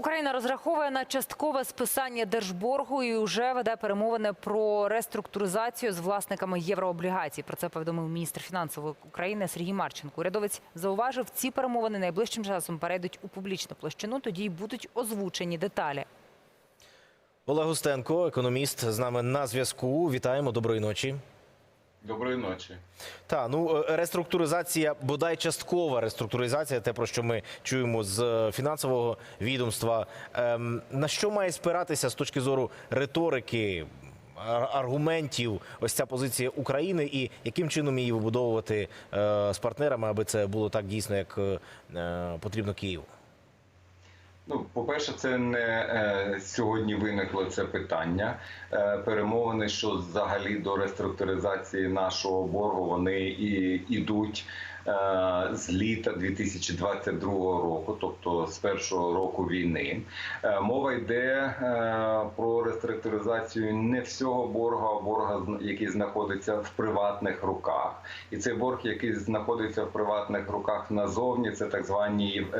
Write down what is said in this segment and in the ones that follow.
Україна розраховує на часткове списання держборгу і вже веде перемовини про реструктуризацію з власниками єврооблігацій. Про це повідомив міністр фінансів України Сергій Марченко. Урядовець зауважив, ці перемовини найближчим часом перейдуть у публічну площину. Тоді й будуть озвучені деталі. Олег Устенко, економіст, з нами на зв'язку. Вітаємо, доброї ночі. Доброї ночі. Та ну е, реструктуризація, бодай часткова реструктуризація, те про що ми чуємо з е, фінансового відомства. Ем, на що має спиратися з точки зору риторики, аргументів, ось ця позиція України, і яким чином її вибудовувати е, з партнерами, аби це було так дійсно, як е, е, потрібно Києву? Ну, по-перше, це не е, сьогодні виникло це питання. Е, перемовини, що взагалі до реструктуризації нашого боргу вони і йдуть з літа 2022 року, тобто з першого року війни. Е, мова йде е, про реструктуризацію не всього боргу, а борга, який знаходиться в приватних руках. І цей борг, який знаходиться в приватних руках назовні, це так звані е,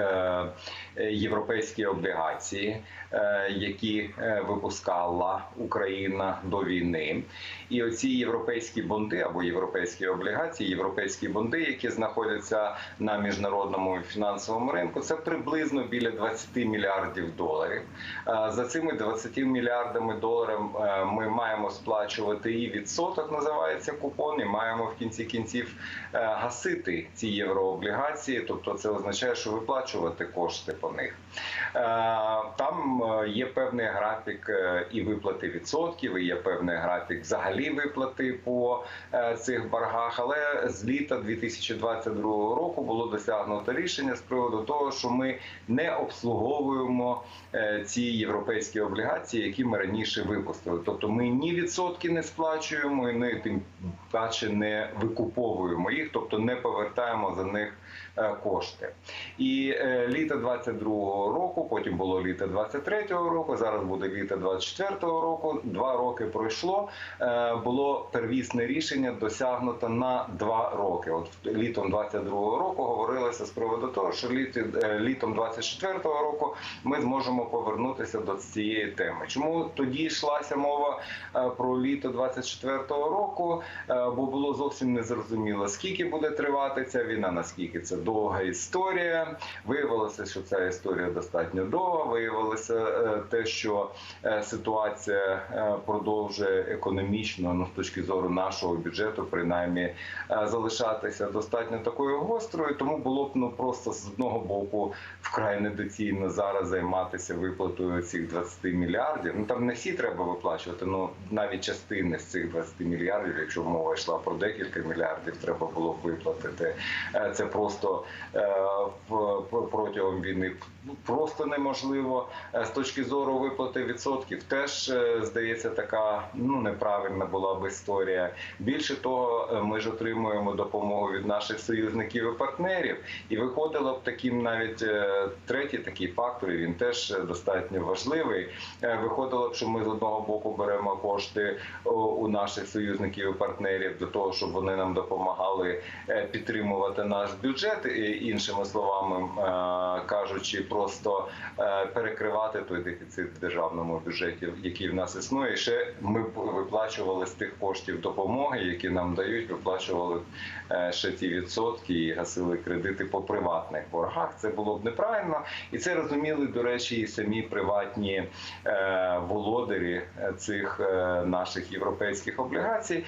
е, європейські облігації, е, які е, випускала Україна до війни. І оці європейські бонди або європейські облігації, європейські бонди, які знаходяться на міжнародному фінансовому ринку, це приблизно біля 20 мільярдів доларів. Е, За цими 20 мільярдами доларів е, ми маємо сплачувати і відсоток, називається купон, і маємо в кінці кінців е, гасити ці єврооблігації. Тобто, це означає, що виплачувати кошти по них. Там є певний графік і виплати відсотків, і є певний графік взагалі виплати по цих боргах. Але з літа 2022 року було досягнуто рішення з приводу того, що ми не обслуговуємо е, ці європейські облігації, які ми раніше випустили. Тобто ми ні відсотки не сплачуємо, і не тим паче не викуповуємо їх, тобто не повертаємо за них е, кошти. І е, літо 22-го року, потім було літо 23-го року, зараз буде літо 24-го року. Два роки пройшло. Е, Було первісне рішення досягнуто на два роки. От літом 22-го року говорилося з приводу того, що літом 24-го року ми зможемо повернутися до цієї теми. Чому тоді йшлася мова про літо 24-го року? Бо було зовсім незрозуміло, скільки буде тривати ця війна, наскільки це довга історія. Виявилося, що ця історія достатньо довга. Виявилося е, те, що е, ситуація е, продовжує економічно, ну з точки зору нашого бюджету, принаймні залишатися достатньо такою гострою. Тому було б ну просто з одного боку вкрай недоцільно зараз займатися виплатою цих 20 мільярдів. Ну там не всі треба виплачувати, ну навіть частини з цих 20 мільярдів, якщо мова йшла про декілька мільярдів, треба було виплатити. Е, Це просто е, протягом війни просто неможливо. Е, З точки зору виплати відсотків, теж здається, така ну неправильна була б історія. Більше того, ми ж отримуємо допомогу від наших союзників і партнерів, і виходило б таким навіть третій такий фактор. і Він теж достатньо важливий. Виходило б, що ми з одного боку беремо кошти у наших союзників і партнерів для того, щоб вони нам допомагали е, підтримувати наш бюджет, іншими словами е, кажучи, просто е, перекривати той дефіцит в державному бюджеті, який в нас існує. І ще ми виплачували з тих коштів допомоги, які нам дають, виплачували ще ті відсотки і гасили кредити по приватних боргах. Це було б неправильно, і це розуміли, до речі, і самі приватні володарі цих наших європейських облігацій.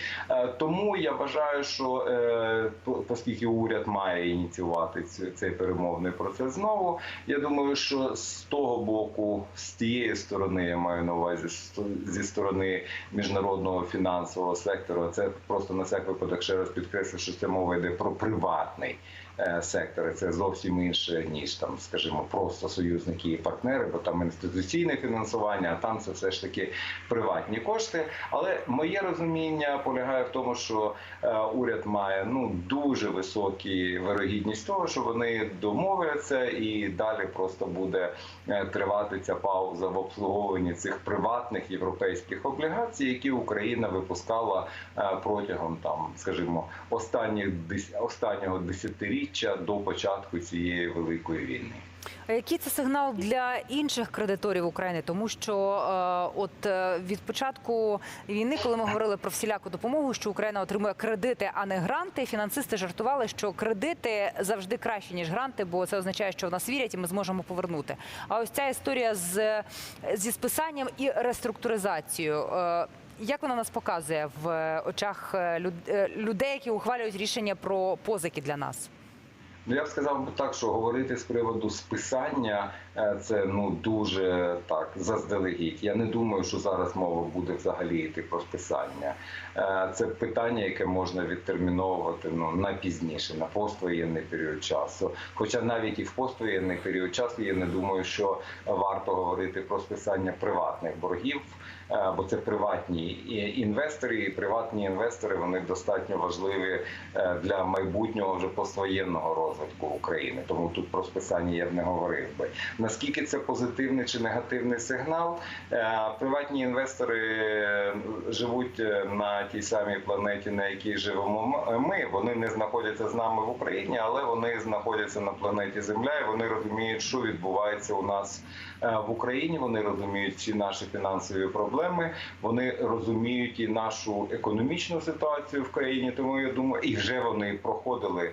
Тому я вважаю, що е, оскільки уряд має ініціювати цей перемовний процес знову, я думаю, що з того боку, з тієї сторони, я маю на увазі зі сторони міжнародного фінансового сектору, це просто на всяк випадок ще раз підкреслю, що це мова йде про приватний е, сектор. І Це зовсім інше ніж там, скажімо, просто союзники і партнери, бо там інституційне фінансування, а там це все ж таки приватні кошти. Але моє розуміння полягає в тому, що е, уряд має ну дуже високі вирогідність того, що вони домовляться, і далі просто буде е, тривати ця пауза в обслуговуванні цих приватних європейських облігацій, які Україна випускала протягом там, скажімо, останніх останнього десятиріччя до початку цієї великої війни. А який це сигнал для інших кредиторів України? Тому що е, от е, від початку війни, коли ми говорили про всіляку допомогу, що Україна отримує кредити, а не гранти, фінансисти жартували, що кредити завжди краще ніж гранти, бо це означає, що в нас вірять і ми зможемо повернути. А ось ця історія з зі списанням і реструктуризацією. е, Як вона нас показує в очах е, е, людей, які ухвалюють рішення про позики для нас? Ну, я б сказав так, що говорити з приводу списання це ну дуже так заздалегідь. Я не думаю, що зараз мова буде взагалі йти про списання. Е, Це питання, яке можна відтерміновувати ну на пізніше, на поствоєнний період часу. Хоча навіть і в поствоєнний період часу я не думаю, що варто говорити про списання приватних боргів. е, Бо це приватні інвестори, і приватні інвестори вони достатньо важливі е, для майбутнього вже поствоєнного розвитку України. Тому тут про списання я б не говорив би. Наскільки це позитивний чи негативний сигнал? Е, Приватні інвестори е, живуть е, на тій самій планеті, на якій живемо ми. Вони не знаходяться з нами в Україні, але вони знаходяться на планеті Земля, і вони розуміють, що відбувається у нас в Україні. Вони розуміють всі наші фінансові проблеми. Вони розуміють і нашу економічну ситуацію в країні. Тому я думаю, і вже вони проходили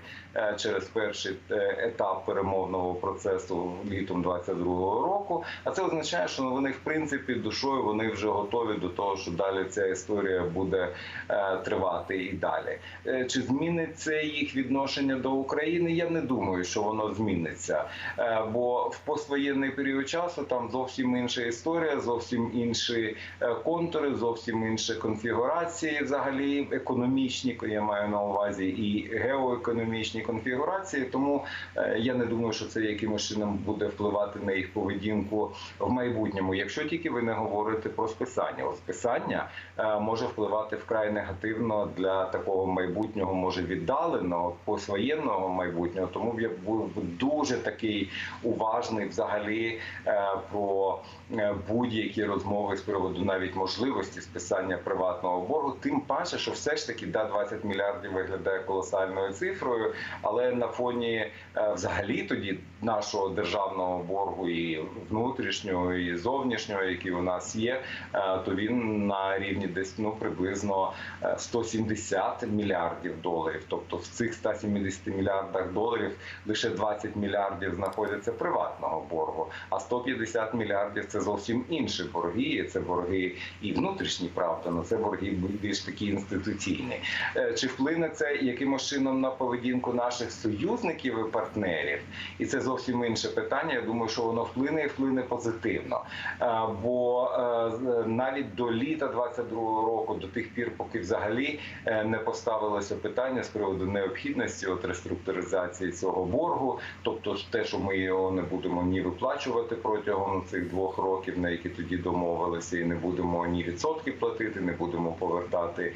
через перший етап перемовного процесу літом 22-го року. А це означає, що вони в принципі душою вони вже готові до того, що далі ця історія буде е, тривати і далі. Е, Чи зміниться їх відношення до України? Я не думаю, що воно зміниться. Е, Бо в поствоєнний період часу там зовсім інша історія, зовсім інші е, контури, зовсім інші конфігурації, взагалі економічні, я маю на увазі, і геоекономічні конфігурації. Тому е, я не думаю, що це якимось чином буде впливати на їх поведінку в майбутньому. Якщо тільки ви не говорите про списання, От списання е, може впливати вкрай негативно для такого майбутнього, може віддаленого посвоєнного майбутнього. Тому я був дуже такий уважний взагалі е, про е, будь-які розмови з приводу навіть можливості списання приватного боргу. Тим паче, що все ж таки да 20 мільярдів виглядає колосальною цифрою, але на фоні взагалі тоді нашого державного боргу і внутрішнього, і зовнішнього, який у нас є, е, то він на рівні десь ну приблизно е, 170 мільярдів доларів. Тобто в цих 170 мільярдах доларів лише 20 мільярдів знаходяться приватного боргу, а 150 мільярдів це зовсім інші борги. Це борги і внутрішні, правда, але це борги більш такі інституційні. Е, Чи вплине це якимось чином на поведінку наших союзників і партнерів? І це зовсім інше питання. Я думаю, що воно вплине і вплине позитивно. Е, Бо е, навіть до літа 22-го року, до тих пір, поки взагалі е, не поставилося питання з приводу необхідності от реструктуризації цього боргу, тобто те, що ми його не будемо ні виплачувати протягом цих двох років, на які тоді домовилися, і не будемо ні відсотки платити, не будемо повертати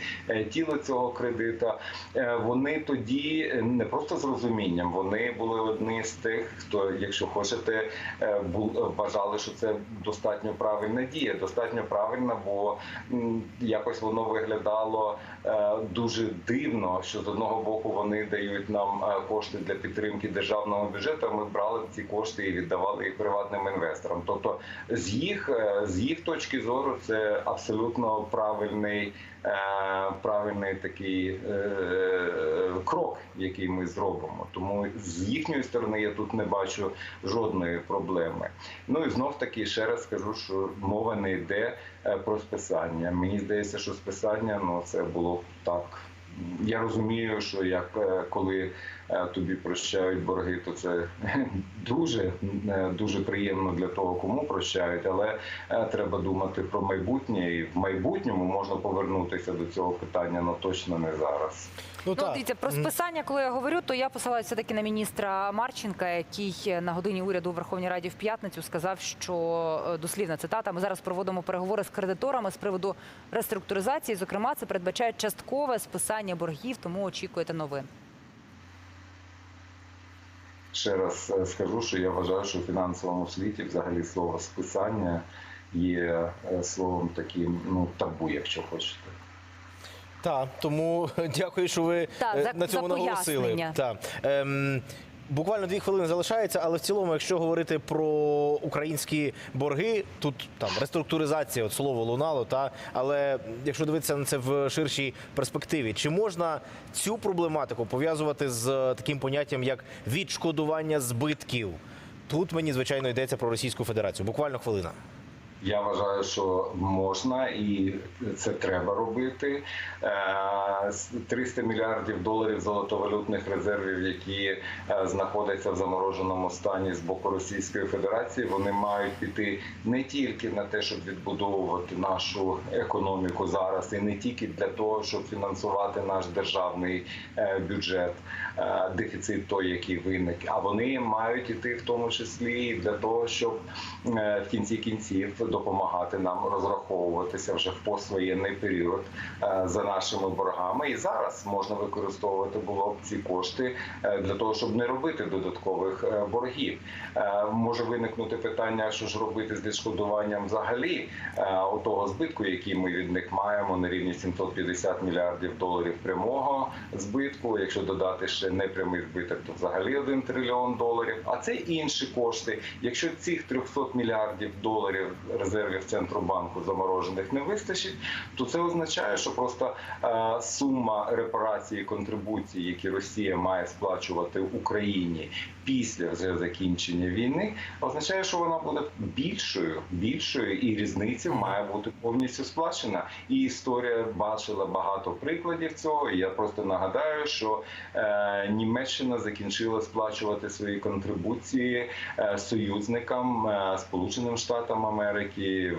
тіло цього кредита. Вони тоді не просто з розумінням, вони були одні з тих, хто, якщо хочете, вважали, що це достатньо правильна дія, достатньо правильна, бо якось воно виглядало е, дуже дивно, що з одного боку вони дають нам е, кошти для підтримки державного бюджету. а Ми брали ці кошти і віддавали їх приватним інвесторам. Тобто, з їх е, з їх точки зору, це абсолютно правильний. е, Правильний такий е, крок, який ми зробимо, тому з їхньої сторони я тут не бачу жодної проблеми. Ну і знов таки ще раз скажу, що мова не йде е, про списання. Мені здається, що списання ну це було так. Я розумію, що як е, коли е, тобі прощають борги, то це дуже е, дуже приємно для того, кому прощають, але треба думати про майбутнє, і в майбутньому можна повернутися до цього питання, але точно не зараз. Ну, так. дивіться, про списання, коли я говорю, то я посилаюся все-таки на міністра Марченка, який на годині уряду у Верховній Раді в п'ятницю сказав, що дослівна цитата. Ми зараз проводимо переговори з кредиторами з приводу реструктуризації. Зокрема, це передбачає часткове списання боргів, тому очікуєте новин. Ще раз е, скажу, що я вважаю, що в фінансовому світі взагалі слово списання є е, словом таким ну табу, якщо хочете. Так, тому дякую, що ви Так, е, на цьому за наголосили. Так. Ем, буквально дві хвилини залишається, але в цілому, якщо говорити про українські борги, тут там реструктуризація, от слово лунало, та але якщо дивитися на це в ширшій перспективі, чи можна цю проблематику пов'язувати з таким поняттям як відшкодування збитків? Тут мені звичайно йдеться про Російську Федерацію. Буквально хвилина. Я вважаю, що можна і це треба робити. Е, 300 мільярдів доларів золотовалютних резервів, які е, знаходяться в замороженому стані з боку Російської Федерації, вони мають піти не тільки на те, щоб відбудовувати нашу економіку зараз, і не тільки для того, щоб фінансувати наш державний е, бюджет, е, дефіцит той, який виник, а вони мають іти в тому числі для того, щоб е, в кінці кінців допомагати нам розраховуватися вже в поствоєнний період е, за нашими боргами. І зараз можна використовувати було б ці кошти е, для того, щоб не робити додаткових е, боргів. Може виникнути питання, що ж робити з відшкодуванням взагалі того збитку, який ми від них маємо на рівні 750 мільярдів доларів прямого збитку. Якщо додати ще непрямий збиток, то взагалі 1 трильйон доларів. А це інші кошти. Якщо цих 300 мільярдів доларів резервів центробанку заморожених не вистачить, то це означає, що просто е, сума репарації і контрибуцій, які Росія має сплачувати Україні після вже закінчення війни, означає, що вона буде більшою, більшою, і різниця має бути повністю сплачена. І історія бачила багато прикладів цього. Я просто нагадаю, що е, Німеччина закінчила сплачувати свої контрибуції е, союзникам Сполученим Штатам Америки,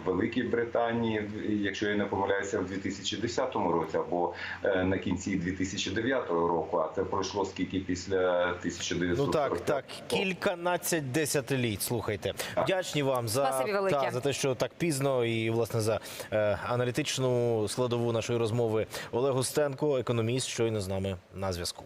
Великій Британії, якщо я не помиляюся, в 2010 році або е, на кінці 2009 року. А це пройшло скільки після 1940 Ну так, так, кільканадцять десятиліть. Слухайте, вдячні вам за, та, за те, що так пізно, і власне за е, аналітичну складову нашої розмови. Олег Густенко, економіст, щойно з нами на зв'язку.